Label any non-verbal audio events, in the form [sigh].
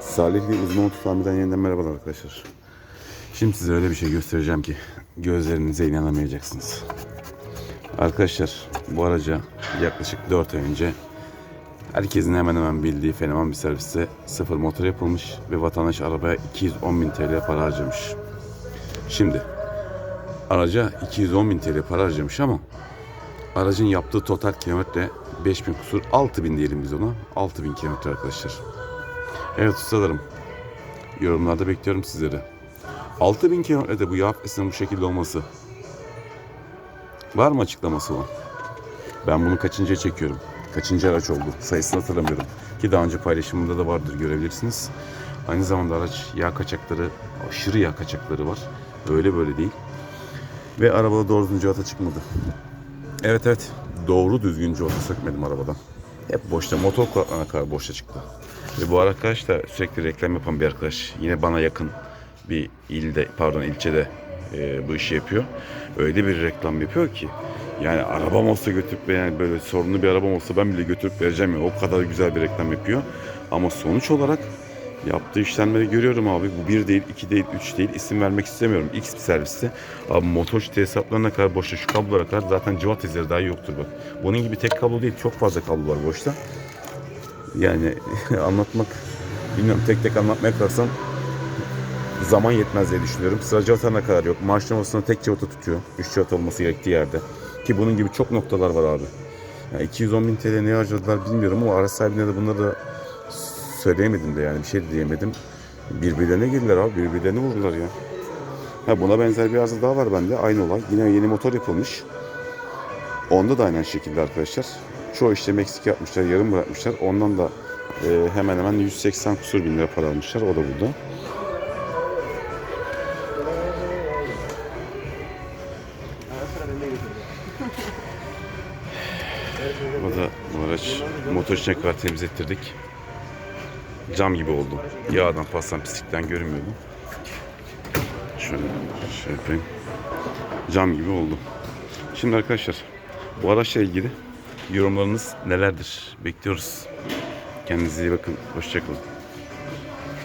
Salihli Uzman Ototamir'den yeniden merhabalar arkadaşlar. Şimdi size öyle bir şey göstereceğim ki gözlerinize inanamayacaksınız. Arkadaşlar bu araca yaklaşık 4 ay önce herkesin hemen hemen bildiği fenomen bir serviste sıfır motor yapılmış ve vatandaş arabaya 210 bin TL para harcamış. Şimdi araca 210 bin TL para harcamış ama aracın yaptığı total kilometre 5000 kusur 6000 diyelim biz ona 6000 kilometre arkadaşlar. Evet ustalarım. Yorumlarda bekliyorum sizleri. 6000 kilometrede bu filtresinin bu şekilde olması. Var mı açıklaması olan? Ben bunu kaçıncıya çekiyorum? Kaçıncı araç oldu? Sayısını hatırlamıyorum. Ki daha önce paylaşımında da vardır görebilirsiniz. Aynı zamanda araç yağ kaçakları, aşırı yağ kaçakları var. Öyle böyle değil. Ve arabada doğru düzgün civata çıkmadı. Evet evet. Doğru düzgün civata sökmedim arabadan. Hep boşta. Motor kulaklarına kadar boşta çıktı. Ve bu arkadaş da sürekli reklam yapan bir arkadaş. Yine bana yakın bir ilde, pardon ilçede e, bu işi yapıyor. Öyle bir reklam yapıyor ki. Yani arabam olsa götürüp yani böyle sorunlu bir arabam olsa ben bile götürüp vereceğim ya. O kadar güzel bir reklam yapıyor. ama sonuç olarak yaptığı işlemleri görüyorum abi. Bu bir değil, iki değil, üç değil. İsim vermek istemiyorum. X bir serviste. Abi motor tesisatlarına kadar boşta şu kablolara kadar zaten cıvat izleri daha yoktur bak. Bunun gibi tek kablo değil. Çok fazla kablo var boşta. Yani [laughs] anlatmak bilmiyorum tek tek anlatmaya kalksam zaman yetmez diye düşünüyorum. Sıra cıvatana kadar yok. Marş numarasında tek cıvata tutuyor. Üç cıvata olması gerektiği yerde. Ki bunun gibi çok noktalar var abi. Yani 210 bin TL ne harcadılar bilmiyorum ama araç sahibine de bunları da söyleyemedim de yani bir şey de diyemedim. Birbirlerine girdiler abi birbirlerini vurdular ya. Ha buna benzer bir arıza daha var bende. Aynı olay. Yine yeni motor yapılmış. Onda da aynı şekilde arkadaşlar. Çoğu işte eksik yapmışlar, yarım bırakmışlar. Ondan da e, hemen hemen 180 kusur bin lira para almışlar. O da burada. [laughs] Bu da bu araç motor içine kadar temizlettirdik. Cam gibi oldu. Yağdan, pastan, pislikten görünmüyordu. Şöyle şey yapayım. Cam gibi oldu. Şimdi arkadaşlar bu araçla ilgili yorumlarınız nelerdir? Bekliyoruz. Kendinize iyi bakın. Hoşçakalın.